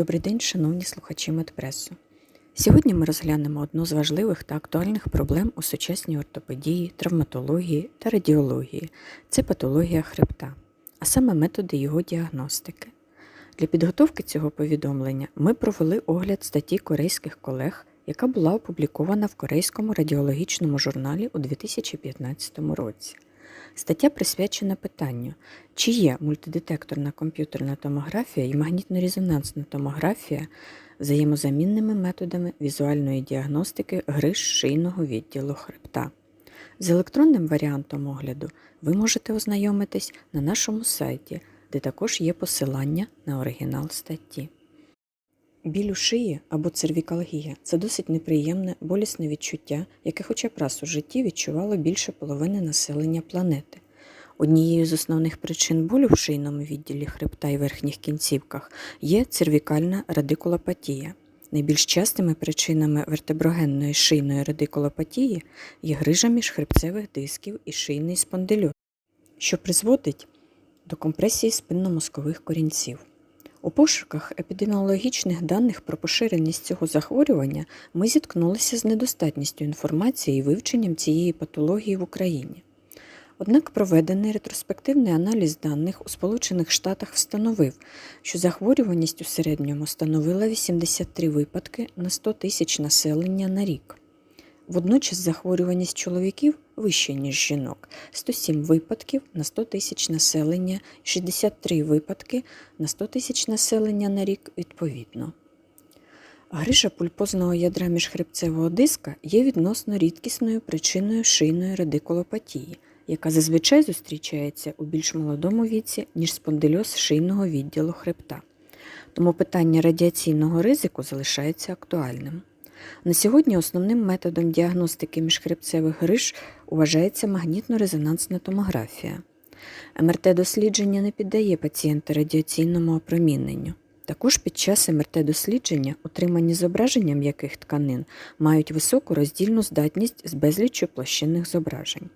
Добрий день, шановні слухачі Медпресу. Сьогодні ми розглянемо одну з важливих та актуальних проблем у сучасній ортопедії, травматології та радіології це патологія хребта, а саме методи його діагностики. Для підготовки цього повідомлення ми провели огляд статті корейських колег, яка була опублікована в Корейському радіологічному журналі у 2015 році. Стаття присвячена питанню, чи є мультидетекторна комп'ютерна томографія і магнітно-резонансна томографія взаємозамінними методами візуальної діагностики гриж шийного відділу хребта. З електронним варіантом огляду ви можете ознайомитись на нашому сайті, де також є посилання на оригінал статті. Біль у шиї або цервікалгія це досить неприємне, болісне відчуття, яке хоча б раз у житті відчувало більше половини населення планети. Однією з основних причин болю в шийному відділі хребта і верхніх кінцівках є цервікальна радикулопатія. Найбільш частими причинами вертеброгенної шийної радикулопатії є грижа міжхребцевих дисків і шийний спондильоз, що призводить до компресії спинномозкових корінців. У пошуках епідеміологічних даних про поширеність цього захворювання ми зіткнулися з недостатністю інформації і вивченням цієї патології в Україні. Однак проведений ретроспективний аналіз даних у Сполучених Штатах встановив, що захворюваність у середньому становила 83 випадки на 100 тисяч населення на рік. Водночас захворюваність чоловіків вища, ніж жінок 107 випадків на 100 тисяч населення 63 випадки на 100 тисяч населення на рік відповідно. Грижа пульпозного ядра міжхребцевого диска є відносно рідкісною причиною шийної радикулопатії, яка зазвичай зустрічається у більш молодому віці, ніж спондильоз шийного відділу хребта. Тому питання радіаційного ризику залишається актуальним. На сьогодні основним методом діагностики міжхребцевих гриж вважається магнітно-резонансна томографія. МРТ-дослідження не піддає пацієнта радіаційному опроміненню. Також під час МРТ-дослідження отримані зображення м'яких тканин мають високу роздільну здатність з безліччю площинних зображень.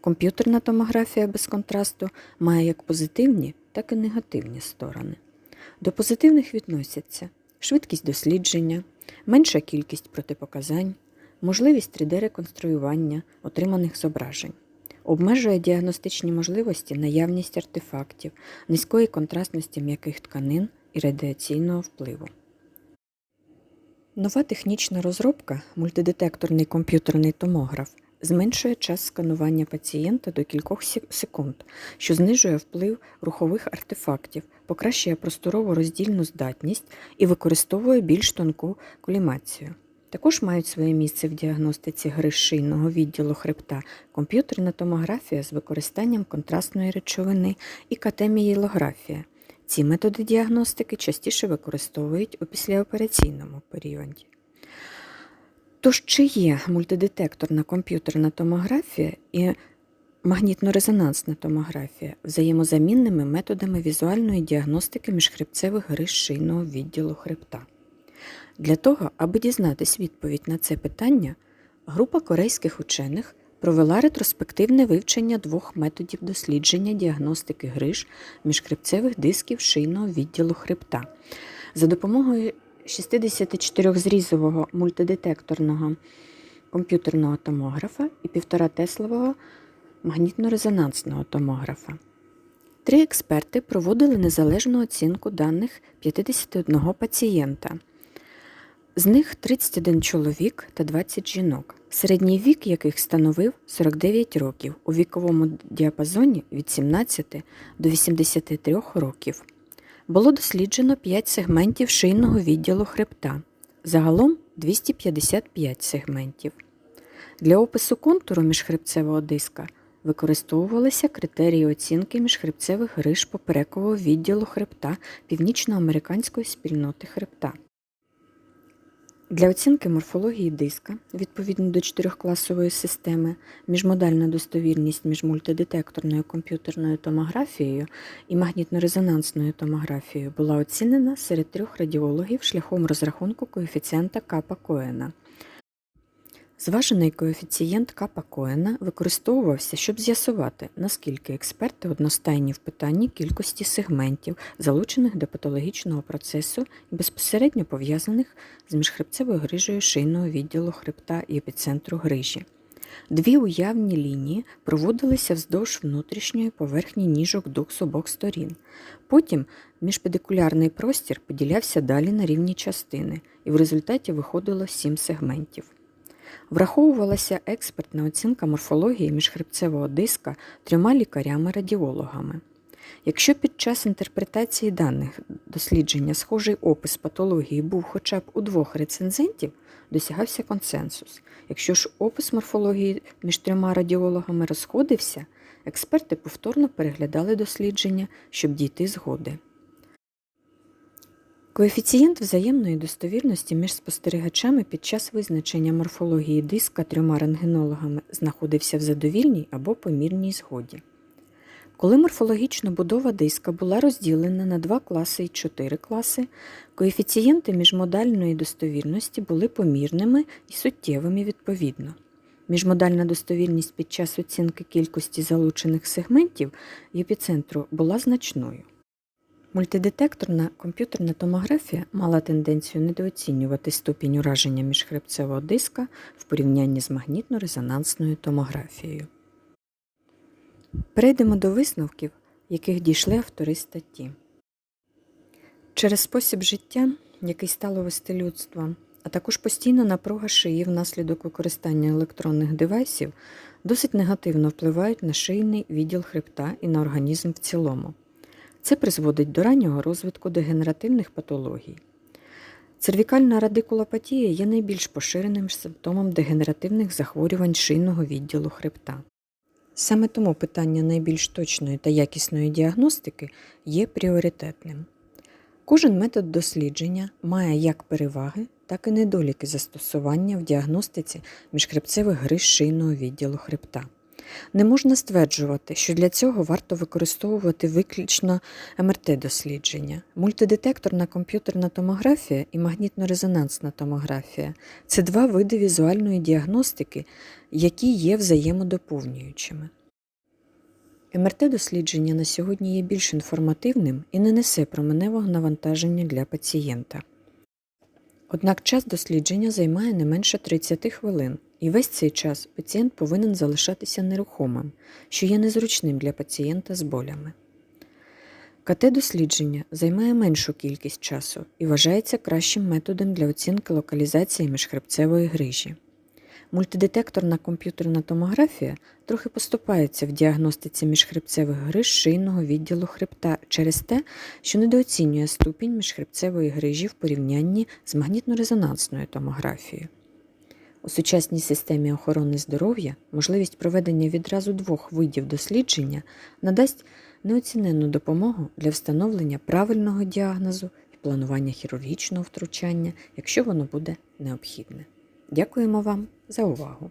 Комп'ютерна томографія без контрасту має як позитивні, так і негативні сторони. До позитивних відносяться швидкість дослідження, менша кількість протипоказань, можливість 3D-реконструювання отриманих зображень, обмежує діагностичні можливості наявність артефактів, низької контрастності м'яких тканин і радіаційного впливу. Нова технічна розробка, мультидетекторний комп'ютерний томограф, зменшує час сканування пацієнта до кількох секунд, що знижує вплив рухових артефактів, покращує просторову роздільну здатність і використовує більш тонку колімацію. Також мають своє місце в діагностиці гриж шийного відділу хребта комп'ютерна томографія з використанням контрастної речовини і катемієлографія. Ці методи діагностики частіше використовують у післяопераційному періоді. Тож, чи є мультидетекторна комп'ютерна томографія і магнітно-резонансна томографія взаємозамінними методами візуальної діагностики міжхребцевих гриж шийного відділу хребта? Для того, аби дізнатись відповідь на це питання, група корейських учених провела ретроспективне вивчення двох методів дослідження діагностики гриж міжхребцевих дисків шийного відділу хребта. За допомогою 64-зрізового мультидетекторного комп'ютерного томографа і 1,5 теслового магнітно-резонансного томографа. Три експерти проводили незалежну оцінку даних 51 пацієнта. З них 31 чоловік та 20 жінок, середній вік яких становив 49 років у віковому діапазоні від 17 до 83 років. Було досліджено 5 сегментів шийного відділу хребта, загалом 255 сегментів. Для опису контуру міжхребцевого диска використовувалися критерії оцінки міжхребцевих гриж поперекового відділу хребта північноамериканської спільноти хребта. Для оцінки морфології диска, відповідно до чотирьохкласової системи, міжмодальна достовірність між мультидетекторною комп'ютерною томографією і магнітно-резонансною томографією була оцінена серед трьох радіологів шляхом розрахунку коефіцієнта Капа Коена. Зважений коефіцієнт Капа Коена використовувався, щоб з'ясувати, наскільки експерти одностайні в питанні кількості сегментів, залучених до патологічного процесу і безпосередньо пов'язаних з міжхребцевою грижею шийного відділу хребта і епіцентру грижі. Дві уявні лінії проводилися вздовж внутрішньої поверхні ніжок дух з обох сторін. Потім міжпедикулярний простір поділявся далі на рівні частини, і в результаті виходило сім сегментів. Враховувалася експертна оцінка морфології міжхребцевого диска трьома лікарями-радіологами. Якщо під час інтерпретації даних дослідження схожий опис патології був хоча б у двох рецензентів, досягався консенсус. Якщо ж опис морфології між трьома радіологами розходився, експерти повторно переглядали дослідження, щоб дійти згоди. Коефіцієнт взаємної достовірності між спостерігачами під час визначення морфології диска трьома рентгенологами знаходився в задовільній або помірній згоді. Коли морфологічна будова диска була розділена на два класи і чотири класи, коефіцієнти міжмодальної достовірності були помірними і суттєвими відповідно. Міжмодальна достовірність під час оцінки кількості залучених сегментів епіцентру була значною. Мультидетекторна комп'ютерна томографія мала тенденцію недооцінювати ступінь ураження міжхребцевого диска в порівнянні з магнітно-резонансною томографією. Перейдемо до висновків, яких дійшли автори статті. Через спосіб життя, який стало вести людство, а також постійна напруга шиї внаслідок використання електронних девайсів, досить негативно впливають на шийний відділ хребта і на організм в цілому. Це призводить до раннього розвитку дегенеративних патологій. Цервікальна радикулопатія є найбільш поширеним симптомом дегенеративних захворювань шийного відділу хребта. Саме тому питання найбільш точної та якісної діагностики є пріоритетним. Кожен метод дослідження має як переваги, так і недоліки застосування в діагностиці міжхребцевих гриж шийного відділу хребта. Не можна стверджувати, що для цього варто використовувати виключно МРТ-дослідження. Мультидетекторна комп'ютерна томографія і магнітно-резонансна томографія це два види візуальної діагностики, які є взаємодоповнюючими. МРТ-дослідження на сьогодні є більш інформативним і не несе променевого навантаження для пацієнта. Однак час дослідження займає не менше 30 хвилин, і весь цей час пацієнт повинен залишатися нерухомим, що є незручним для пацієнта з болями. КТ-дослідження займає меншу кількість часу і вважається кращим методом для оцінки локалізації міжхребцевої грижі. Мультидетекторна комп'ютерна томографія трохи поступається в діагностиці міжхребцевих гриж шийного відділу хребта через те, що недооцінює ступінь міжхребцевої грижі в порівнянні з магнітно-резонансною томографією. У сучасній системі охорони здоров'я можливість проведення відразу двох видів дослідження надасть неоціненну допомогу для встановлення правильного діагнозу і планування хірургічного втручання, якщо воно буде необхідне. Дякуємо вам за увагу!